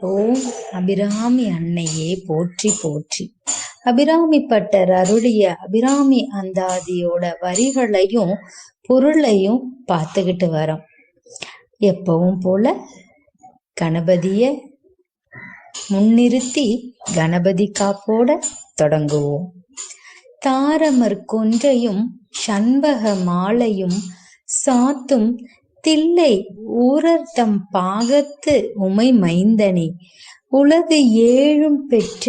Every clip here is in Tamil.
ஓம் அபிராமி அன்னையே போற்றி போற்றி. அபிராமி பட்டர் அருளிய அபிராமி அந்தாதியோட வரிகளையும் பொருளையும் பார்த்துக்கிட்டு வரோம். எப்பவும் போல கணபதிய முன்னிறுத்தி கணபதி காப்போட தொடங்குவோம். தாரமர் கொன்றையும் சண்பக மாலையும் சாத்தும் தில்லை ஊரர்தம் பாகத்து உமை மைந்தனே. உலகு ஏழும் பெற்ற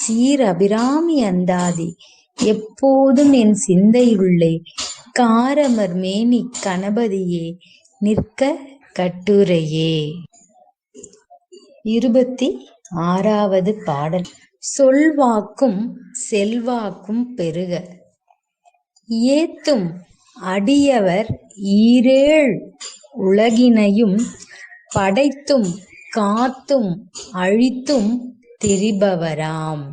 சீர் அபிராமி அந்தாதி. எப்போதும் என் சிந்தையுள்ளே காரமர் மேனி கணபதியே நிற்க கட்டுரையே. இருபத்தி ஆறாவது பாடல். சொல்வாக்கும் செல்வாக்கும் பெருக. ஏத்தும் அடியவர் ஈரேழ் உலகினையும் படைத்தும் காத்தும் அழித்தும் திரிபவராம்.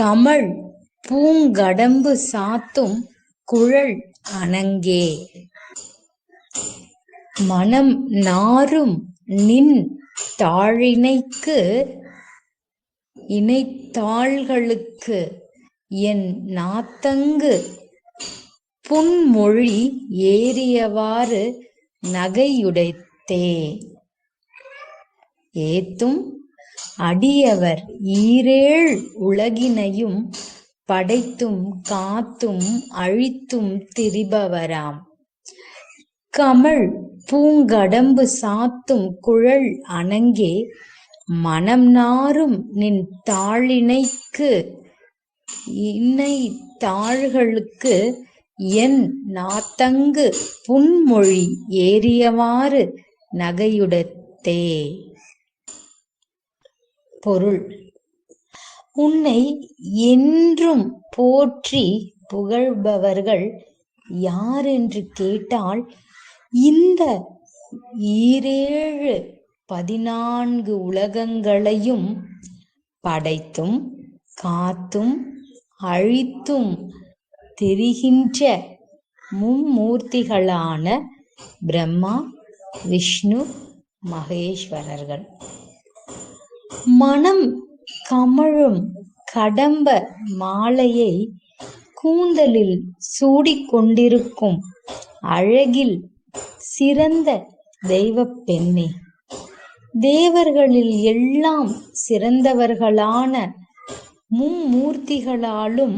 கமழ் பூங்கடம்பு சாத்தும் குழல் அணங்கே. மனம் நாரும் நின் தாழினைக்கு இணைத்தாள்களுக்கு என் நாத்தங்கு புன்மொழி ஏறியவாறு நகையுடைத்தே. ஏத்தும் அடியவர் ஈரேழ் உலகினையும் படைத்தும் காத்தும் அழித்தும் திரிபவராம். கமழ் பூங்கடம்பு சாத்தும் குழல் அணங்கே மனம் நாரும் நின் தாழினைக்கு இணை தாள்களுக்கு என் நாத்தங்கு புன்மொழி ஏறியவாறு நகையுடத்தே. பொருள். உன்னை என்றும் போற்றி புகழ்பவர்கள் யார் என்று கேட்டால் இந்த ஈரேழு பதினான்கு உலகங்களையும் படைத்தும் காத்தும் அழித்தும் தெரிகின்ற மும்மூர்த்திகளான பிரம்மா விஷ்ணு மகேஸ்வரர்கள். மனம் கமழும் கடம்ப மாலையை கூந்தலில் சூடிக்கொண்டிருக்கும் அழகில் சிறந்த தெய்வ பெண்ணே. தேவர்களில் எல்லாம் சிறந்தவர்களான மும்மூர்த்திகளாலும்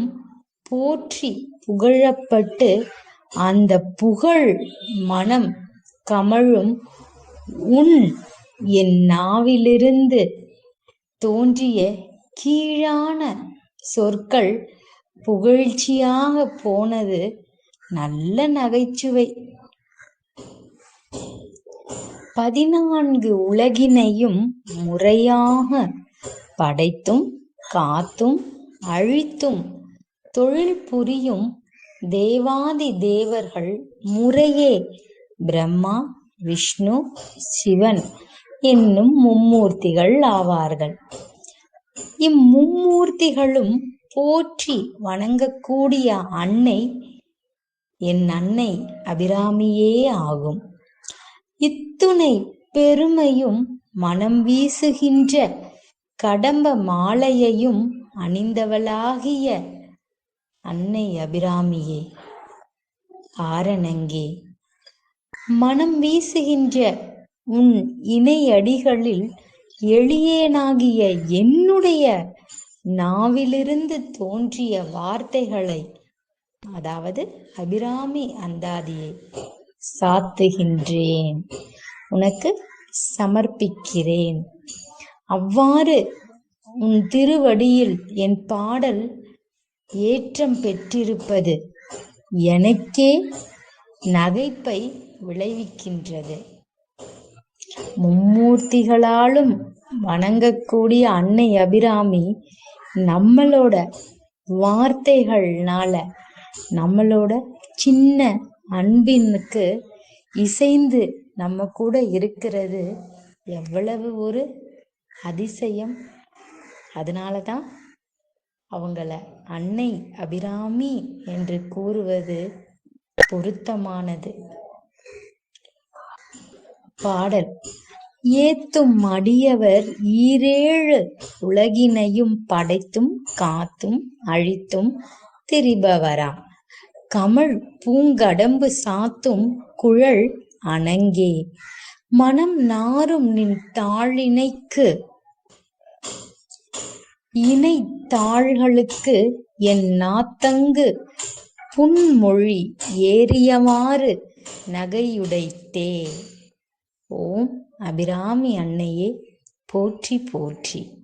போற்றி புகழப்பட்டு அந்த புகழ் மனம் கமழும் உன் என் நாவிலிருந்து தோன்றிய கீழான சொற்கள் புகழ்ச்சியாக போனது நல்ல நகைச்சுவை. பதினான்கு உலகினையும் முறையாக படைத்தும் காத்தும் அழித்தும் தொழில் புரியும் தேவாதி தேவர்கள் முறையே பிரம்மா விஷ்ணு சிவன் என்னும் மும்மூர்த்திகள் ஆவார்கள். இம்மும்மூர்த்திகளும் போற்றி வணங்கக்கூடிய அன்னை என் அன்னை அபிராமியே ஆகும். இத்துணை பெருமையும் மனம் வீசுகின்ற கடம்ப மாலையையும் அணிந்தவளாகிய அன்னை அபிராமியே ஆரணங்கே மனம் வீசுகின்ற உன் இணையடிகளில் எளியேனாகிய என்னுடைய நாவிலிருந்து தோன்றிய வார்த்தைகளை அதாவது அபிராமி அந்தாதியை சாத்துகின்றேன். உனக்கு சமர்ப்பிக்கிறேன். அவ்வாறு உன் திருவடியில் என் பாடல் ஏற்றம் பெற்றிருப்பது எனக்கே நகைப்பை விளைவிக்கின்றது. மும்மூர்த்திகளாலும் வணங்கக்கூடிய அன்னை அபிராமி நம்மளோட வார்த்தைகள்னால நம்மளோட சின்ன அன்பினுக்கு இசைந்து நம்ம கூட இருக்கிறது எவ்வளவு ஒரு அதிசயம். அதனால தான் அவங்கள அன்னை அபிராமி என்று கூறுவது பொருத்தமானது. பாடல். ஏத்தும் அடியவர் ஈரேழு உலகினையும் படைத்தும் காத்தும் அழித்தும் திரிபவராம். கமழ் பூங்கடம்பு சாத்தும் குழல் அணங்கே. மனம் நாறும் நின் தாழினைக்கு இணை தாள்களுக்கு என் நாத்தங்கு. புன்மொழி ஏறியவாறு நகையுடைத்தே. ஓம் அபிராமி அன்னையே போற்றி போற்றி.